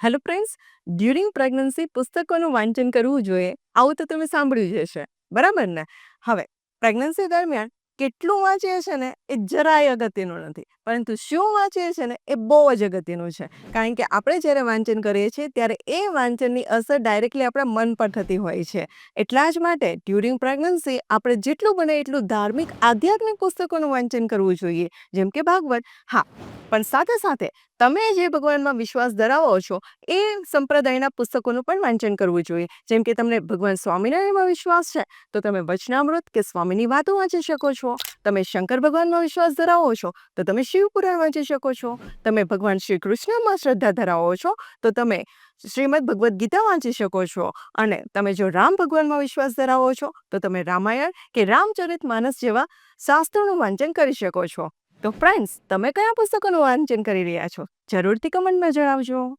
Hello friends during pregnancy પુસ્તકોનું વાંચન કરવું જોઈએ, આવું તો તમે સાંભળ્યું જ હશે. બરાબર ને? હવે પ્રેગ્નન્સી દરમિયાન કેટલું વાંચીએ છે ને, એ જરાય અગત્યનું નથી. પરંતુ શું વાંચીએ છે ને, એ બહુ જ અગત્યનું છે. કારણ કે આપણે જ્યારે વાંચન કરીએ છીએ, ત્યારે એ વાંચનની અસર ડાયરેક્ટલી આપણા મન પર થતી હોય છે. એટલા જ માટે ડ્યુરિંગ પ્રેગ્નન્સી આપણે જેટલું બને એટલું ધાર્મિક, આધ્યાત્મિક પુસ્તકોનું વાંચન કરવું જોઈએ. જેમ કે ભાગવત. હા પણ સાથે સાથે તમે જે ભગવાનમાં વિશ્વાસ ધરાવો છો, એ સંપ્રદાયના પુસ્તકોનું પણ વાંચન કરવું જોઈએ. જેમ કે તમને ભગવાન સ્વામિનારાયણમાં વિશ્વાસ છે, તો તમે વચનામૃત કે સ્વામીની વાતો વાંચી શકો છો. તમે શંકર ભગવાનમાં વિશ્વાસ ધરાવો છો, તો તમે શિવપુરાણ વાંચી શકો છો. તમે ભગવાન શ્રી કૃષ્ણમાં શ્રદ્ધા ધરાવો છો, તો તમે શ્રીમદ ભગવદ્ ગીતા વાંચી શકો છો. અને તમે જો રામ ભગવાનમાં વિશ્વાસ ધરાવો છો, તો તમે રામાયણ કે રામચરિત માનસ જેવા શાસ્ત્રોનું વાંચન કરી શકો છો. તો ફ્રેન્ડ્સ તમે કયા પુસ્તકોનું વાંચન કરી રહ્યા છો? જરૂરથી કમેન્ટમાં જણાવજો.